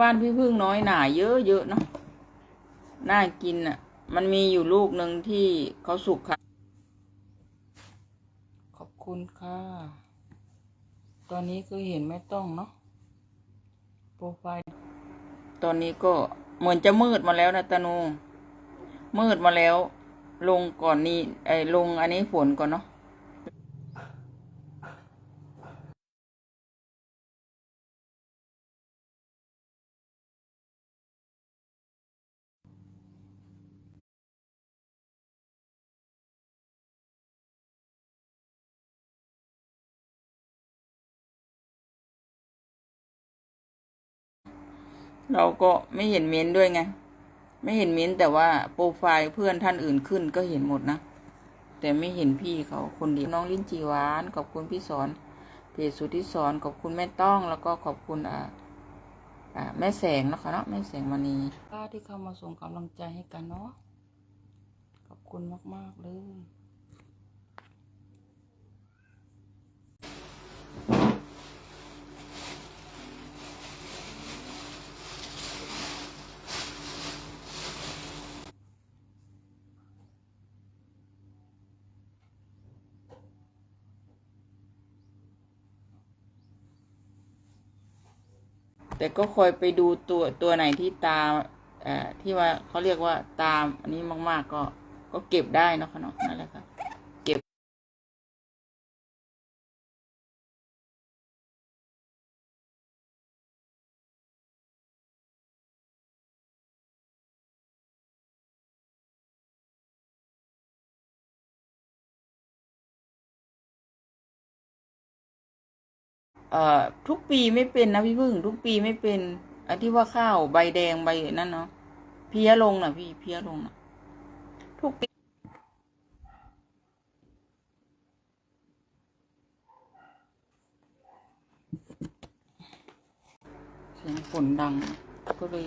บ้านพี่พึ่งน้อยหน่าเยอะเยอะเนาะน่ากินอะ มันมีอยู่ลูกหนึ่งที่เขาสุกค่ะ ขอบคุณค่ะ ตอนนี้คือเห็นไม่ต้องเนาะโปรไฟล์ตอนนี้ก็เหมือนจะมืดมาแล้วนะตานูมืดมาแล้ว ลงก่อนนี้ไอ้ลงอันนี้ฝนก่อนเนาะ เราก็ไม่เห็นเม้นด้วยไง ไม่เห็นเม้นแต่ว่าโปรไฟล์เพื่อนท่านอื่นขึ้นก็เห็นหมดนะ แต่ไม่เห็นพี่เขาคนเดียวน้องลิ้นจีหวานขอบคุณพี่สอนเพจสุทธิสอนขอบคุณแม่ต้องแล้วก็ขอบคุณอ่าอ่าแม่แสงนะคะเนาะแม่แสงมณีป้าที่เข้ามาส่งกำลังใจให้กันเนาะขอบคุณมาก ๆ เลย แต่ก็คอยไปดูตัวตัวไหนที่ตาเอ่อที่ว่าเขาเรียกว่าตามอันนี้มาก ๆ ก็ก็เก็บได้นะคะเนาะนั่นแหละค่ะ เอ่อทุกปีไม่เป็นนะพี่พึ่ง ทุกปีไม่เป็นอันที่ว่าข้าวใบแดงใบนั่นเนาะเพี้ยลงนะพี่เพี้ยลงนะทุกปีเสียงฝนดัง ก็เลย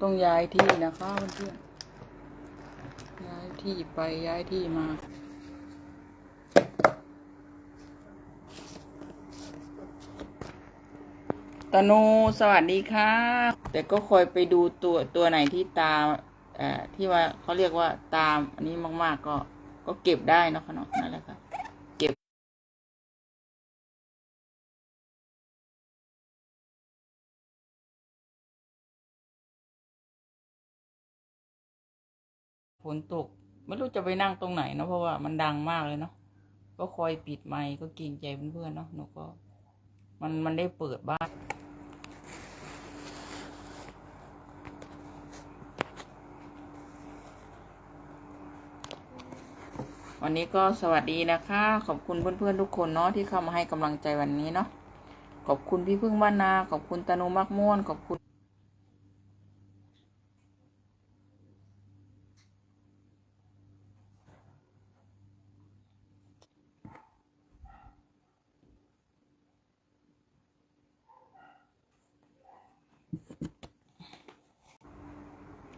ต้องย้ายที่นะคะเพื่อนๆย้ายที่ไปย้ายที่มา ตนูสวัสดีค่ะ แต่ก็คอยไปดูตัวตัวไหนที่ตาเอ่อที่ว่าเขาเรียกว่าตามอันนี้มาก ๆ ก็ก็เก็บได้นะคะเนาะนั่นแหละค่ะเก็บฝนตก ไม่รู้จะไปนั่งตรงไหนเนาะเพราะว่ามันดังมากเลยเนาะก็คอยปิดไมค์ก็เกรงใจเพื่อนๆเนาะหนูก็ มันมันได้เปิดบ้าน วันนี้ก็สวัสดีนะคะ ขอบคุณเพื่อนๆทุกคนเนาะที่เข้ามาให้กำลังใจวันนี้เนาะขอบคุณพี่พึ่งบ้านนา ขอบคุณตานุมักม่วน ขอบคุณ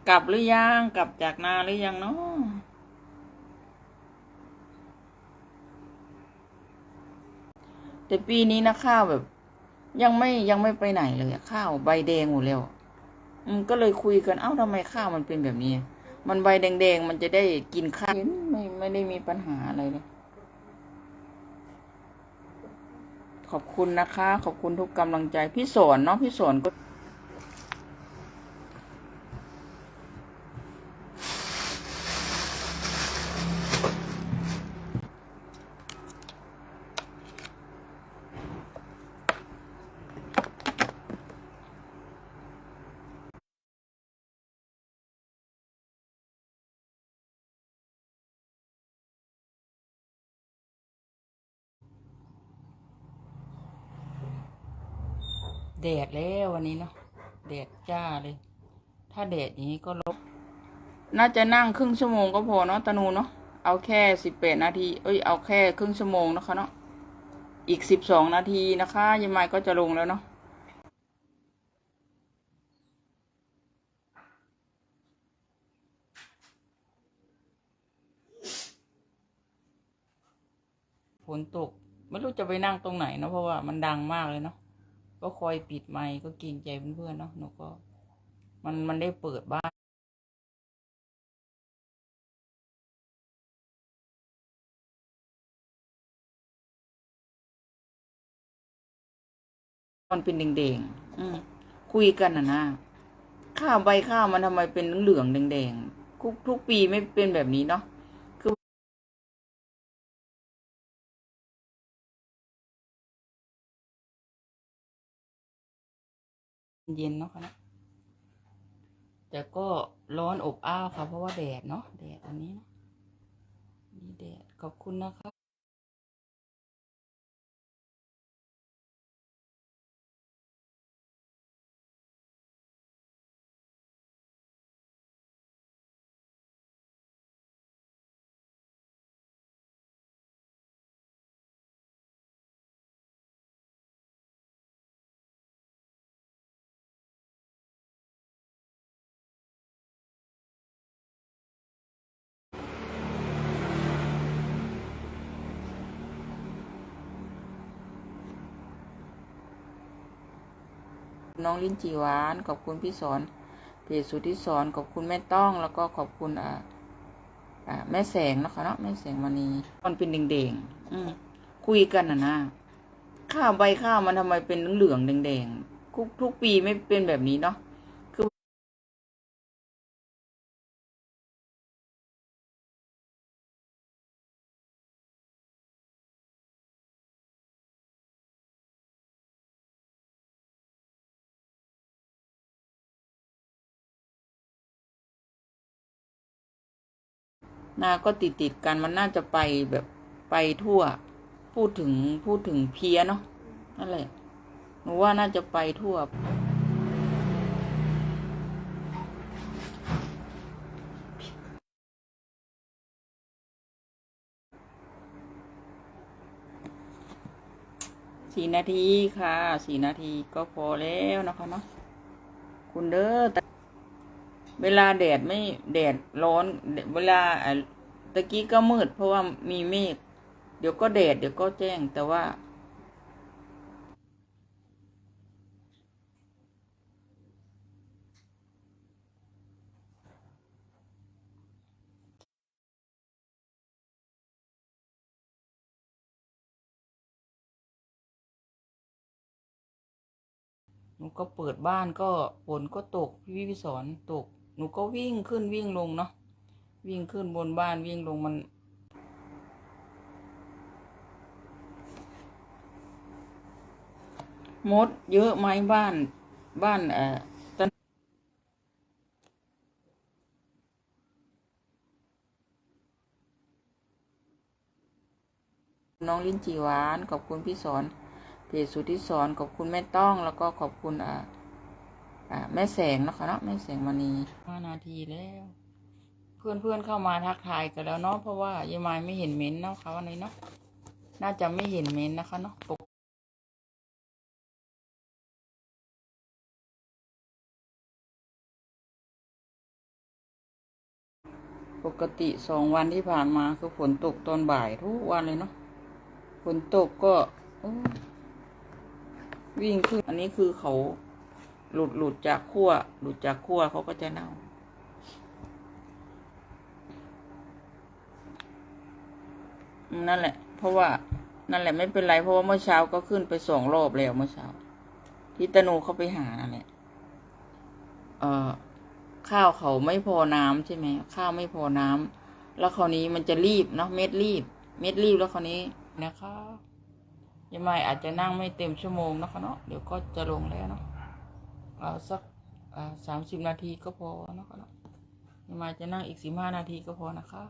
กลับหรือยัง กลับจากนาหรือยังเนาะ แต่ปีนี้นะข้าวแบบ ยังไม่ยังไม่ไปไหนเลยข้าวใบแดงหมดแล้วอืมก็เลยคุยกันเอ้าทำไมข้าวมันเป็นแบบนี้ มันใบแดงๆมันจะได้กินข้าวไม่ไม่ได้มีปัญหาอะไรเลยขอบคุณนะคะ ขอบคุณทุกกำลังใจพี่สอนเนาะพี่สอนก็ แดดแล้ววันนี้เนาะแดดจ้าเลย ถ้าแดดอย่างนี้ก็ลบ น่าจะนั่งครึ่งชั่วโมงก็พอเนาะตานูเนาะเอาแค่สิบแปดนาที เอ้ยเอาแค่ครึ่งชั่วโมงนะคะเนาะอีกสิบสองนาทีนะคะยายไมก็จะลงแล้วเนาะฝนตก ไม่รู้จะไปนั่งตรงไหนเนาะเพราะว่ามันดังมากเลยเนาะ ก็คอยปิดไมค์ก็เกรงใจเพื่อนๆเนาะหนูก็ มันมันได้เปิดบ้านมันเป็นแดงๆอืมคุยกันนะนะข้าวใบข้าวมันทำไมเป็นเหลืองๆแดงๆทุกทุกปีไม่เป็นแบบนี้เนาะ เย็นเนาะค่ะนะแต่ก็ร้อนอบอ้าวค่ะ เพราะว่าแดดเนาะแดดอันนี้เนาะมีแดดขอบคุณนะคะ น้องลิ้นจีหวาน ขอบคุณพี่สอนเพจสุทธิสอนขอบคุณแม่ต้องแล้วก็ขอบคุณอ่าอ่าแม่แสงนะคะเนาะแม่แสงมณีมันเป็นแดงๆอืมคุยกันนะนะข้าวใบข้าวมันทำไมเป็นเหลืองๆแดงๆทุกทุกปีไม่เป็นแบบนี้เนาะ คือนาก็ติดติดกันมันน่าจะไปแบบไปทั่ว พูดถึงพูดถึงเพี้ยเนาะนั่นแหละหนูว่าน่าจะไปทั่ว สี่นาทีค่ะ สี่นาทีก็พอแล้วนะคะเนาะคุณเด้อ เวลาแดดไม่แดดร้อน เวลาตะกี้ก็มืด เพราะว่ามีเมฆเดี๋ยวก็แดดเดี๋ยวก็แจ้งแต่ว่าหนูก็เปิดบ้านก็ฝนก็ตก พี่พี่สอนตก หนูก็วิ่งขึ้นวิ่งลงเนาะวิ่งขึ้นบนบ้านวิ่งลงมัน มดเยอะไหมบ้านบ้านเอ่อน้องลิ้นจีหวาน ขอบคุณพี่สอนเพจสุทธิสอนขอบคุณแม่ต้อง แล้วก็ขอบคุณอ่า อ่าแม่แสงนะคะเนาะแม่แสงมณีห้านาทีแล้ว เพื่อนเพื่อนเข้ามาทักทายกันแล้วเนาะเพราะว่ายายมายไม่เห็นเม้นต์เนาะคะวันนี้เนาะน่าจะไม่เห็นเม้นต์นะคะเนาะปกปกติสองวันที่ผ่านมาคือฝนตกตอนบ่ายทุกวันเลยเนาะฝนตกก็วิ่งขึ้น อันนี้คือเขา หลุดหลุดจากขั้วหลุดจากขั้วเขาก็จะเน่า นั่นแหละ เพราะว่านั่นแหละไม่เป็นไรเพราะว่าเมื่อเช้าก็ขึ้นไปสองรอบแล้วเมื่อเช้า ที่ตนูเขาไปหานั่นแหละเอ่อข้าวเขาไม่พอน้ำใช่ไหมข้าวไม่พอน้ำแล้วคราวนี้มันจะรีบเนาะเม็ดรีบ เม็ดรีบแล้วคราวนี้นะคะยังไม่อาจจะนั่งไม่เต็มชั่วโมงนะคะเนาะเดี๋ยวก็จะลงแล้วเนาะ เอาสักสามสิบนาทีก็พอนะคะเนาะยังไม่จะนั่งอีกสิบห้านาทีก็พอนะคะ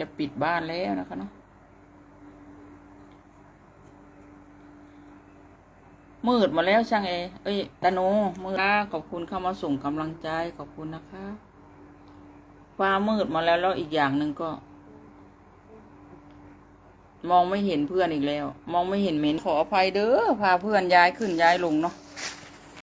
จะปิดบ้านแล้วนะคะเนาะมืดมาแล้วช่างเอ เอ้ยตาโนมืดนะขอบคุณเข้ามาส่งกำลังใจขอบคุณนะคะฟ้ามืดมาแล้วแล้วอีกอย่างหนึ่งก็ มองไม่เห็นเพื่อนอีกแล้ว มองไม่เห็นเมนขออภัยเด้อพาเพื่อนย้ายขึ้นย้ายลงเนาะ